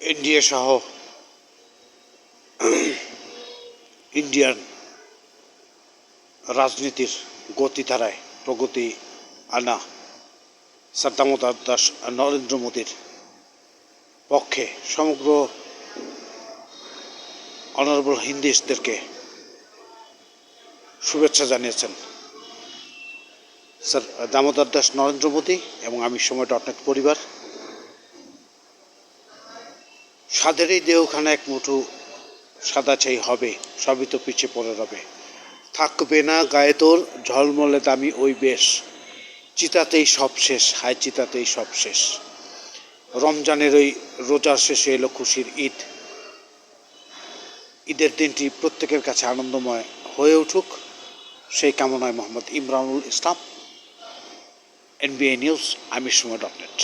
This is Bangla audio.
এনডিএ সহ ইন্ডিয়ান রাজনীতির গতিধারায় প্রগতি আনা সাদ্দামোদার দাস নরেন্দ্র মোদীর পক্ষে সমগ্র অনারেবল হিন্দিসদেরকে শুভেচ্ছা জানিয়েছেন স্যার দামোদর দাস নরেন্দ্র মোদী এবং আমি সময় ডট নেট পরিবার। সাদের এই দেহখানা এক মুঠো সাদা চাই হবে, সবই তো পিছিয়ে পড়ে রবে। থাকবে না গায়ে তোর, ঝলমলে দামি ওই বেশ। চিতাতেই সব শেষ, হায় চিতাতেই সব শেষ। রমজানের ওই রোজার শেষে এলো খুশির ঈদ। ঈদের দিনটি প্রত্যেকের কাছে আনন্দময় হয়ে উঠুক। সেই কামনায় মোহাম্মদ ইমরানুল ইসলাম এনবিআই নিউজ, আমি সময় ডট নেট